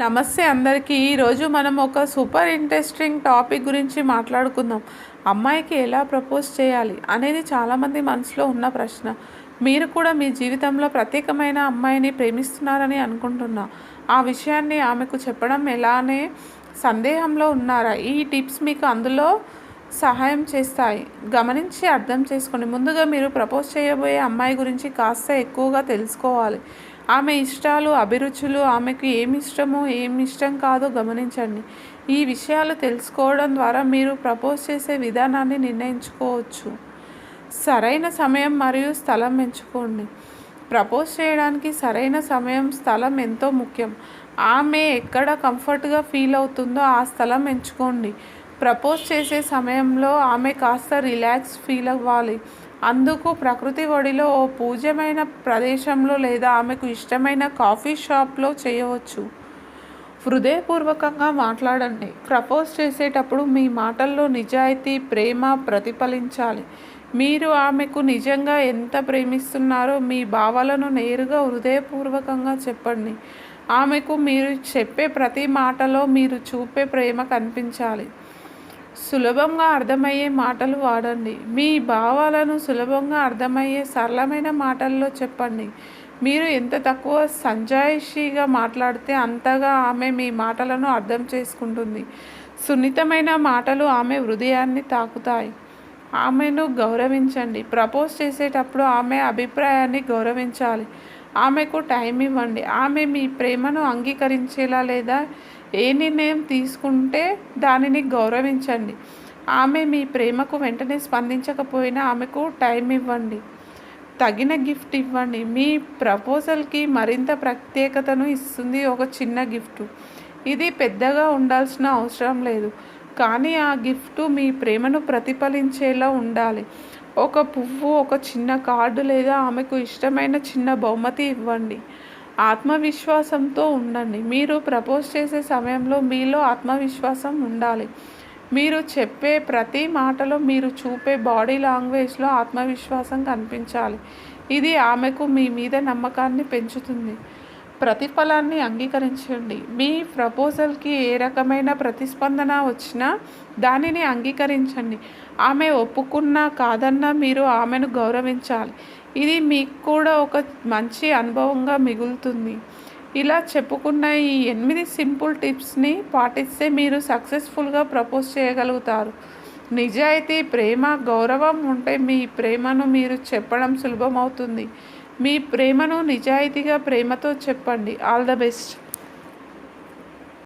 నమస్తే అందరికీ. ఈరోజు మనం ఒక సూపర్ ఇంట్రెస్టింగ్ టాపిక్ గురించి మాట్లాడుకుందాం. అమ్మాయికి ఎలా ప్రపోజ్ చేయాలి అనేది చాలామంది మనసులో ఉన్న ప్రశ్న. మీరు కూడా మీ జీవితంలో ప్రత్యేకమైన అమ్మాయిని ప్రేమిస్తున్నారని అనుకుంటున్నా. ఆ విషయాన్ని ఆమెకు చెప్పడం ఎలానే సందేహంలో ఉన్నారా? ఈ టిప్స్ మీకు అందులో సహాయం చేస్తాయి. గమనించి అర్థం చేసుకోండి ముందుగా మీరు ప్రపోజ్ చేయబోయే అమ్మాయి గురించి కాస్త ఎక్కువగా తెలుసుకోవాలి. ఆమె ఇష్టాలు అభిరుచులు ఆమెకు ఏమి ఇష్టమో ఏమి ఇష్టం కాదో గమనించండి. ఈ విషయాలు తెలుసుకోవడం ద్వారా మీరు ప్రపోజ్ చేసే విధానాన్ని నిర్ణయించుకోవచ్చు. సరైన సమయం మరియు స్థలం ఎంచుకోండి. ప్రపోజ్ చేయడానికి సరైన సమయం స్థలం ఎంతో ముఖ్యం. ఆమె ఎక్కడ కంఫర్ట్గా ఫీల్ అవుతుందో ఆ స్థలం ఎంచుకోండి. ప్రపోజ్ చేసే సమయంలో ఆమె కాస్త రిలాక్స్ ఫీల్ అవ్వాలి. అందుకు ప్రకృతి ఒడిలో ఓ పూజ్యమైన ప్రదేశంలో లేదా ఆమెకు ఇష్టమైన కాఫీ షాప్లో చేయవచ్చు. హృదయపూర్వకంగా మాట్లాడండి. ప్రపోజ్ చేసేటప్పుడు మీ మాటల్లో నిజాయితీ ప్రేమ ప్రతిఫలించాలి. మీరు ఆమెకు నిజంగా ఎంత ప్రేమిస్తున్నారో మీ భావాలను నేరుగా హృదయపూర్వకంగా చెప్పండి. ఆమెకు మీరు చెప్పే ప్రతి మాటలో మీరు చూపే ప్రేమ కనిపించాలి. సులభంగా అర్థమయ్యే మాటలు వాడండి. మీ భావాలను సులభంగా అర్థమయ్యే సరళమైన మాటల్లో చెప్పండి. మీరు ఎంత తక్కువ సంజాయిషీగా మాట్లాడితే అంతగా ఆమె మీ మాటలను అర్థం చేసుకుంటుంది. సున్నితమైన మాటలు ఆమె హృదయాన్ని తాకుతాయి. ఆమెను గౌరవించండి. ప్రపోజ్ చేసేటప్పుడు ఆమె అభిప్రాయాన్ని గౌరవించాలి. ఆమెకు టైం ఇవ్వండి. ఆమె మీ ప్రేమను అంగీకరించేలా లేదా ఏ నిర్ణయం తీసుకుంటే దానిని గౌరవించండి. ఆమె మీ ప్రేమకు వెంటనే స్పందించకపోయినా ఆమెకు టైం ఇవ్వండి. తగిన గిఫ్ట్ ఇవ్వండి. మీ ప్రపోజల్కి మరింత ప్రత్యేకతను ఇస్తుంది ఒక చిన్న గిఫ్ట్. ఇది పెద్దగా ఉండాల్సిన అవసరం లేదు. కానీ ఆ గిఫ్ట్ మీ ప్రేమను ప్రతిఫలించేలా ఉండాలి. ఒక పువ్వు ఒక చిన్న కార్డు లేదా ఆమెకు ఇష్టమైన చిన్న బహుమతి ఇవ్వండి. ఆత్మవిశ్వాసంతో ఉండండి. మీరు ప్రపోజ్ చేసే సమయంలో మీలో ఆత్మవిశ్వాసం ఉండాలి. మీరు చెప్పే ప్రతి మాటలో మీరు చూపే బాడీ లాంగ్వేజ్లో ఆత్మవిశ్వాసం కనిపించాలి. ఇది ఆమెకు మీ మీద నమ్మకాన్ని పెంచుతుంది. ప్రతిఫలాన్ని అంగీకరించండి. మీ ప్రపోజల్కి ఏ రకమైన ప్రతిస్పందన వచ్చినా దానిని అంగీకరించండి. ఆమె ఒప్పుకున్నా కాదన్నా మీరు ఆమెను గౌరవించాలి. ఇది మీకు కూడా ఒక మంచి అనుభవంగా మిగులుతుంది. ఇలా చెప్పుకున్న ఈ ఎనిమిది సింపుల్ టిప్స్ని పాటిస్తే మీరు సక్సెస్ఫుల్గా ప్రపోజ్ చేయగలుగుతారు. నిజాయితీ ప్రేమ గౌరవం ఉంటే మీ ప్రేమను మీరు చెప్పడం సులభమవుతుంది. మీ ప్రేమను నిజాయితీగా ప్రేమతో చెప్పండి. All the best